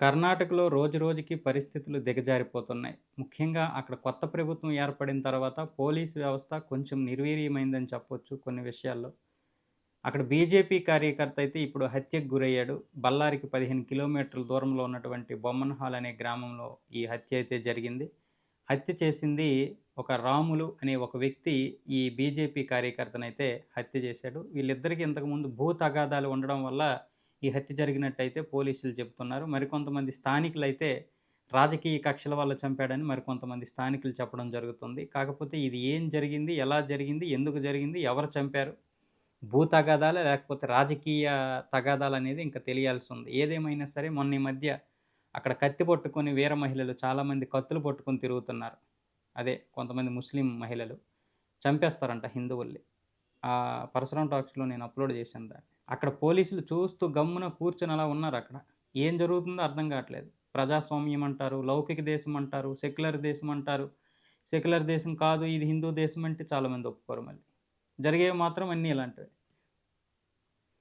కర్ణాటకలో రోజు రోజుకి పరిస్థితులు దిగజారిపోతున్నాయి. ముఖ్యంగా అక్కడ కొత్త ప్రభుత్వం ఏర్పడిన తర్వాత పోలీసు వ్యవస్థ కొంచెం నిర్వీర్యమైందని చెప్పొచ్చు కొన్ని విషయాల్లో. అక్కడ బీజేపీ కార్యకర్త అయితే ఇప్పుడు హత్యకు గురయ్యాడు. బల్లారికి పదిహేను కిలోమీటర్ల దూరంలో ఉన్నటువంటి బొమ్మన్‌హాల్ అనే గ్రామంలో ఈ హత్య అయితే జరిగింది. హత్య చేసింది ఒక రాములు అనే ఒక వ్యక్తి ఈ బీజేపీ కార్యకర్తనైతే హత్య చేశాడు. వీళ్ళిద్దరికీ ఇంతకుముందు భూ తగాదాలు ఉండడం వల్ల ఈ హత్య జరిగినట్టయితే పోలీసులు చెబుతున్నారు. మరికొంతమంది స్థానికులైతే రాజకీయ కక్షల వల్ల చంపాడని మరికొంతమంది స్థానికులు చెప్పడం జరుగుతుంది. కాకపోతే ఇది ఏం జరిగింది? ఎలా జరిగింది? ఎందుకు జరిగింది? ఎవరు చంపారు? భూ తగాదాలా? లేకపోతే రాజకీయ తగాదాలు అనేది ఇంకా తెలియాల్సి ఉంది. ఏదేమైనా సరే మొన్న ఈ మధ్య అక్కడ కత్తి పట్టుకొని వీర మహిళలు చాలామంది కత్తులు పట్టుకొని తిరుగుతున్నారు. అదే కొంతమంది ముస్లిం మహిళలు. చంపేస్తారంట హిందువుల్ని. ఆ పరశురామ్ టాక్స్‌లో నేను అప్‌లోడ్ చేశాను దాన్ని. అక్కడ పోలీసులు చూస్తూ గమ్మున కూర్చొని అలా ఉన్నారు అక్కడ ఏం జరుగుతుందో అర్థం కావట్లేదు. ప్రజాస్వామ్యం అంటారు, లౌకిక దేశం అంటారు, సెక్యులర్ దేశం అంటారు. సెక్యులర్ దేశం కాదు ఇది హిందూ దేశం అంటే చాలామంది ఒప్పుకోరు మళ్ళీ. జరిగేవి మాత్రం అన్నీ ఇలాంటివి